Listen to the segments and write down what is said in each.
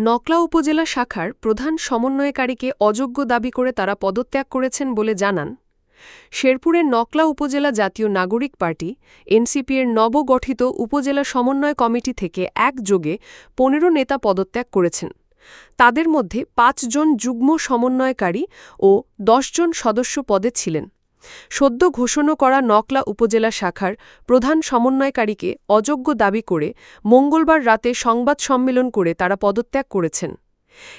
নকলা উপজেলা শাখার প্রধান সমন্বয়কারীকে অযোগ্য দাবি করে তারা পদত্যাগ করেছেন বলে জানান। শেরপুরের নকলা উপজেলা জাতীয় নাগরিক পার্টি, এনসিপির নবগঠিত উপজেলা সমন্বয় কমিটি থেকে একযোগে পনেরো নেতা পদত্যাগ করেছেন। তাদের মধ্যে পাঁচজন যুগ্ম সমন্বয়কারী ও দশজন সদস্য পদে ছিলেন। সদ্য ঘোষণা করা নকলা উপজেলা শাখার প্রধান সমন্বয়কারীকে অযোগ্য দাবি করে মঙ্গলবার রাতে সংবাদ সম্মেলন করে তারা পদত্যাগ করেছেন।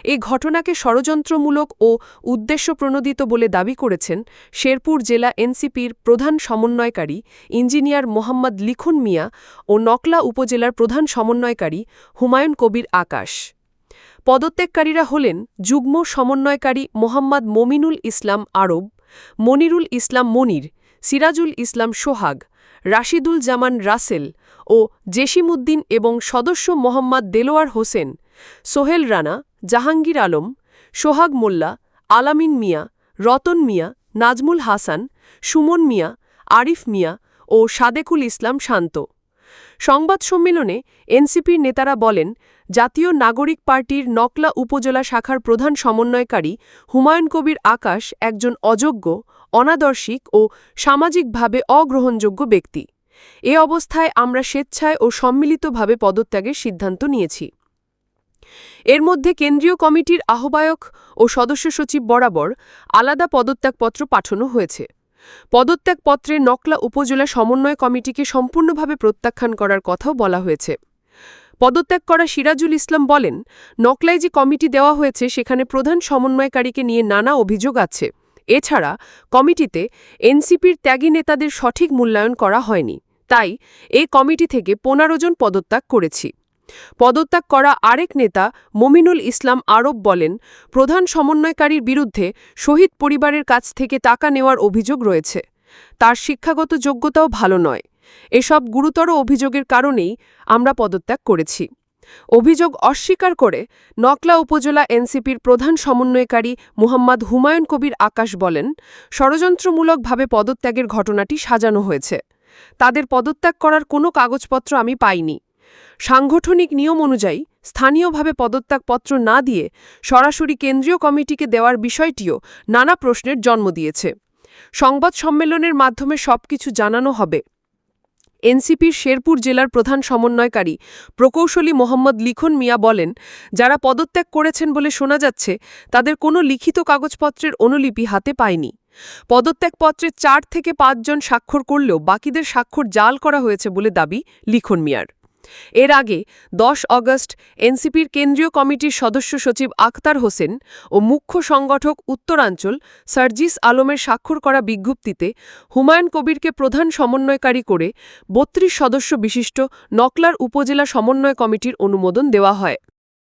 এ ঘটনাকে ষড়যন্ত্রমূলক ও উদ্দেশ্যপ্রণোদিত বলে দাবি করেছেন শেরপুর জেলা এনসিপির প্রধান সমন্বয়কারী ইঞ্জিনিয়ার মোহাম্মদ লিখুন মিয়া ও নকলা উপজেলার প্রধান সমন্বয়কারী হুমায়ুন কবির আকাশ। পদত্যাগকারীরা হলেন যুগ্ম সমন্বয়কারী মোহাম্মদ মমিনুল ইসলাম আরব মনিরুল ইসলাম মনির, সিরাজুল ইসলাম সোহাগ, রাশিদুল জামান রাসেল ও জেসিমুদ্দিন এবং সদস্য মোহাম্মদ দেলোয়ার হোসেন, সোহেল রানা, জাহাঙ্গীর আলম, সোহাগ মোল্লা, আলামিন মিয়া, রতন মিয়া, নাজমুল হাসান, সুমন মিয়া, আরিফ মিয়া ও সাদেকুল ইসলাম শান্ত। সংবাদ সম্মেলনে এনসিপির নেতারা বলেন, জাতীয় নাগরিক পার্টির নকলা উপজেলা শাখার প্রধান সমন্বয়কারী হুমায়ুন কবির আকাশ একজন অযোগ্য, অনাদর্শিক ও সামাজিকভাবে অগ্রহণযোগ্য ব্যক্তি। এ অবস্থায় আমরা স্বেচ্ছায় ও সম্মিলিতভাবে পদত্যাগের সিদ্ধান্ত নিয়েছি। এর মধ্যে কেন্দ্রীয় কমিটির আহ্বায়ক ও সদস্য সচিব বরাবর আলাদা পদত্যাগপত্র পাঠানো হয়েছে। পদত্যাগপত্রে নকলা উপজেলা সমন্বয় কমিটিকে সম্পূর্ণভাবে প্রত্যাখ্যান করার কথাও বলা হয়েছে। পদত্যাগ করা সিরাজুল ইসলাম বলেন, নকলায় যে কমিটি দেওয়া হয়েছে, সেখানে প্রধান সমন্বয়কারীকে নিয়ে নানা অভিযোগ আছে। এছাড়া, কমিটিতে এনসিপির ত্যাগী নেতাদের সঠিক মূল্যায়ন করা হয়নি। তাই, এ কমিটি থেকে পনেরো জন পদত্যাগ করেছি। পদত্যাগ করা আরেক নেতা মমিনুল ইসলাম আরব বলেন, প্রধান সমন্বয়কারীর বিরুদ্ধে শহীদ পরিবারের কাছ থেকে টাকা নেওয়ার অভিযোগ রয়েছে। তার শিক্ষাগত যোগ্যতাও ভালো নয়। এসব গুরুতর অভিযোগের কারণেই আমরা পদত্যাগ করেছি। অভিযোগ অস্বীকার করে নকলা উপজেলা এনসিপির প্রধান সমন্বয়কারী মুহাম্মদ হুমায়ুন কবির আকাশ বলেন, ষড়যন্ত্রমূলকভাবে পদত্যাগের ঘটনাটি সাজানো হয়েছে। তাদের পদত্যাগ করার কোনো কাগজপত্র আমি পাইনি। সাংগঠনিক নিয়ম অনুযায়ী স্থানীয়ভাবে পদত্যাগপত্র না দিয়ে সরাসরি কেন্দ্রীয় কমিটিকে দেওয়ার বিষয়টিও নানা প্রশ্নের জন্ম দিয়েছে। সংবাদ সম্মেলনের মাধ্যমে সবকিছু জানানো হবে। এনসিপির শেরপুর জেলার প্রধান সমন্বয়কারী প্রকৌশলী মোহাম্মদ লিখন মিয়া বলেন, যারা পদত্যাগ করেছেন বলে শোনা যাচ্ছে, তাদের কোনো লিখিত কাগজপত্রের অনুলিপি হাতে পায়নি। পদত্যাগপত্রে চার থেকে পাঁচজন স্বাক্ষর করলেও বাকিদের স্বাক্ষর জাল করা হয়েছে বলে দাবি লিখন মিয়ার। এর আগে ১০ অগস্ট এনসিপির কেন্দ্রীয় কমিটির সদস্য সচিব আখতার হোসেন ও মুখ্য সংগঠক উত্তরাঞ্চল সার্জিস আলমের স্বাক্ষর করা বিজ্ঞপ্তিতে হুমায়ুন কবিরকে প্রধান সমন্বয়কারী করে বত্রিশ সদস্য বিশিষ্ট নকলার উপজেলা সমন্বয় কমিটির অনুমোদন দেওয়া হয়।